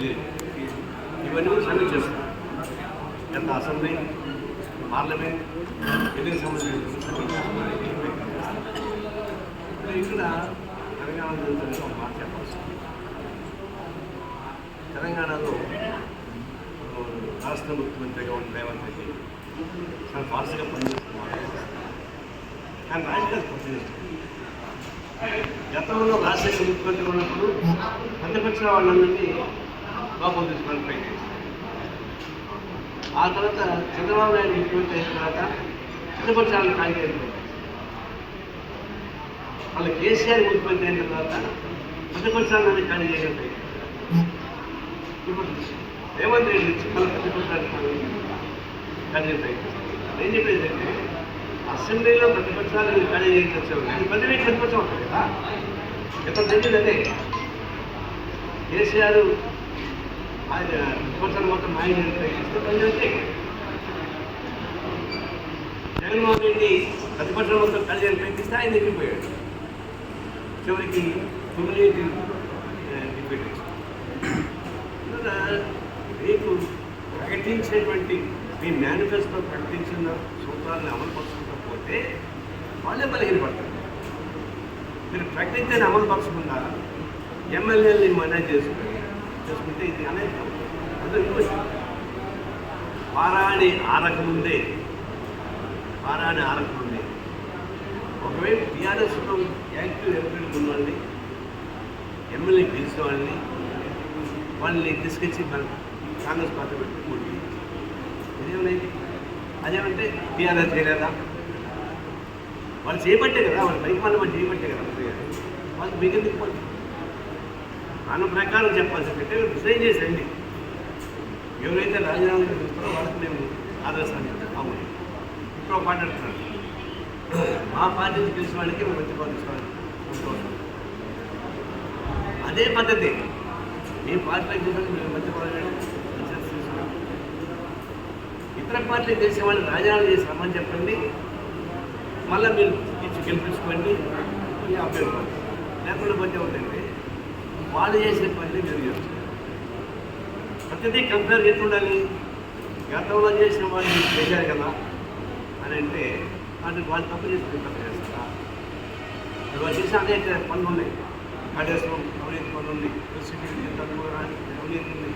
లేదు ఇవన్నీ కూడా సమీక్షిస్తాం ఎంత అసెంబ్లీ పార్లమెంట్ ఎన్నికల సంబంధించిన ఇక్కడ తెలంగాణ జరుగుతున్న ఒక మాట చెప్పాల్సి తెలంగాణలో రాష్ట్ర ముఖ్యమంత్రిగా ఉన్న రేవంత్ రెడ్డి చాలా ఫాస్ట్గా పనిచేస్తున్నారు. కానీ రాజకీయాలు పనిచేస్తున్నారు గతంలో రాజశేఖర ముఖ్యమంత్రి ఉన్నప్పుడు ప్రతిపక్ష వాళ్ళందరినీ లోపల తీసుకొని ప్రయత్నం చేశారు. ఆ తర్వాత చంద్రబాబు నాయుడు ఇంప్లిమెంట్ అయిన తర్వాత ప్రతిపక్షాలను కాంగ్రెస్ మళ్ళీ కేసీఆర్ ముఖ్యమంత్రి అయిన తర్వాత ప్రతిపక్షాలను ఖాళీ చేయడం ఇప్పుడు రేవంత్ రెడ్డి వచ్చి మళ్ళీ ప్రతిపక్షాలను ఖాళీ చేయడం ఏం చెప్పేది అంటే అసెంబ్లీలో ప్రతిపక్షాలు ఖాళీ చేసి వచ్చారు కానీ ప్రతిపక్ష ప్రతిపక్షం ఉంటుంది కదా. ఎంత తెలియదు అదే కేసీఆర్ ఆయన ప్రతిపక్షాలు మొత్తం మాయం ప్రయత్నిస్తే ప్రజలంటే జగన్మోహన్ రెడ్డి ప్రతిపక్షం మొత్తం కలిసి చేయడానికి ప్రయత్నిస్తే ఆయన ఎక్కిపోయాడు చివరికి తొమ్మిది డిబేట్ రేపు ప్రకటించేటువంటి మీ మేనిఫెస్టో ప్రకటించిన సూత్రాలను అమలు పరచకపోతే వాళ్ళే బలహీనపడతారు మీరు ప్రకటించని అమలు పరచకుండా ఎమ్మెల్యేలని మేనేజ్ చేసుకుని చేసుకుంటే ఇది అనేది అదే ఇంకోటి వారాణి ఆరకముందే వారాణి ఆరకముందే. ఒకవేళ టీఆర్ఎస్లో యాక్టివ్ ఎంపీలు ఉన్నవాళ్ళని ఎమ్మెల్యే గెలిచిన వాళ్ళని వాళ్ళని తీసుకొచ్చి మన కాంగ్రెస్ పార్టీ పెట్టి పోటీ ఇదేమైంది? అదేమంటే టీఆర్ఎస్ చేయలేదా? వాళ్ళు చేయబట్టే కదా వాళ్ళు పైకి వాళ్ళు వాళ్ళు చేయబట్టే కదా వాళ్ళు మిగిలింది మన ప్రకారం చెప్పాల్సి పెట్టే డిసైడ్ చేసేయండి ఎవరైతే రాజీనామా చేస్తారో వాళ్ళకి మేము ఆదర్శాన్ని అవును ఇప్పుడు మాట్లాడుతున్నాను మా పార్టీకి తెలిసిన వాళ్ళకి మేము మంచి పార్టీ అదే పద్ధతి. మీ పార్టీలకు గెలిచిన మేము మంచి పాలన ఇతర పార్టీలకు తెలిసిన వాళ్ళు రాజీనామా చేస్తామని చెప్పండి. మళ్ళీ మీరు ఇచ్చి గెలిపించుకోండి. అభ్యర్థి. లేకుండా పోతే ఉందంటే వాళ్ళు చేసిన పని మీరు చేస్తారు. ప్రతిదీ కంపేర్ ఎట్లుండాలి ఉండాలి గతంలో చేసిన వాళ్ళు చేశారు కదా అని అంటే వాటిని వాళ్ళు తప్పు చేసి తప్పు చేస్తారా? ఇవాళ వాళ్ళు చేసిన అనేక పనులు ఉన్నాయి. కాళేశ్వరం అవినీతి పనులు ఉంది సెక్యూరిటీ అవినీతి ఉంది.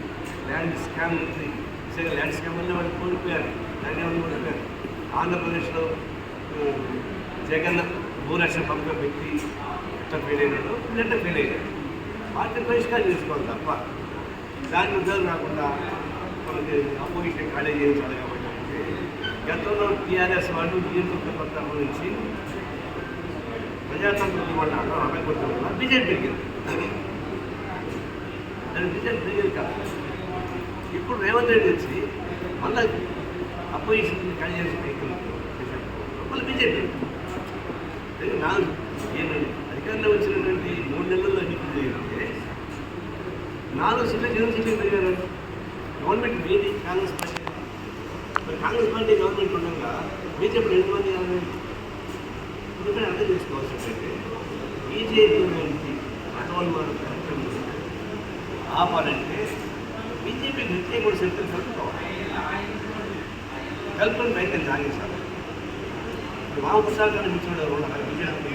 ల్యాండ్ స్కామ్ ఉంది. సరే ల్యాండ్ స్కామ్ వల్ల వాళ్ళు కోల్పోయారు. ల్యాండ్ ఏమన్నా కోల్పోయారు? ఆంధ్రప్రదేశ్లో జగన్ భూరక్షణ పథకం పెట్టి ఎట్లా ఫెయిల్ అయినాడు ఎట్లా ఫెయిల్ అయినాడు. వాటిని పరిష్కారం చేసుకోవాలి తప్ప దాని ఉద్యోగం రాకుండా మనకి అపోజిషన్ ఖాళీ చేయించాలి కాబట్టి గతంలో టీఆర్ఎస్ వాళ్ళు నియోజకవర్గ పత్రాల గురించి ప్రజాతంత్రం వాళ్ళ అక్కడ అడగొట్టడం వల్ల బీజేపీ పెరిగింది. దాని బీజేపీ పెరిగింది కాదు. ఇప్పుడు రేవంత్ రెడ్డి వచ్చి మళ్ళీ అపోజిషన్ ఖాళీ చేసిన మళ్ళీ బీజేపీ. నాకు ఏంటంటే అధికారంలో వచ్చిన నాలుగు సీట్లు జగన్ సీట్లు పెరిగారు. గవర్నమెంట్ మీది కాంగ్రెస్ పార్టీ. మరి కాంగ్రెస్ పార్టీ గవర్నమెంట్ ఉండగా బీజేపీ రెండు మంది కాదు ఎందుకంటే అర్థం చేసుకోవాల్సి ఏంటంటే బీజేపీ నుంచి మతోన్మాన కార్యక్రమం ఆపాలంటే బీజేపీ గట్టిగా కూడా సెంటర్ కలుపుకోవాలి. కలుపుకొని ప్రయత్నం సాగించాలి. వామప్రసాద్ గారిని కూర్చోడు బీజేపీ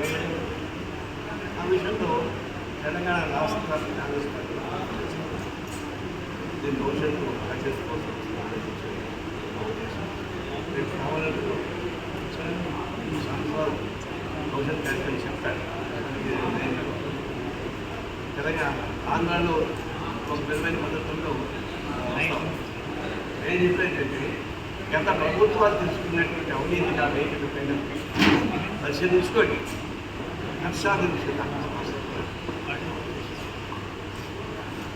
ఆ విషయంలో తెలంగాణ రాష్ట్ర కాంగ్రెస్ పార్టీ దీని భవిష్యత్తు సక్సెస్ కోసం రేపు కావాలంటే సంవత్సరాలు భవిష్యత్ కార్యక్రమం చెప్తారు తెలంగాణ ఆంధ్రాలో ఒక విధమైన పద్ధతుల్లో నేను చెప్పేటంటే గత ప్రభుత్వాలు తీసుకున్నటువంటి అవినీతి కానీ పరిశీలించుకోండి. హర్షాది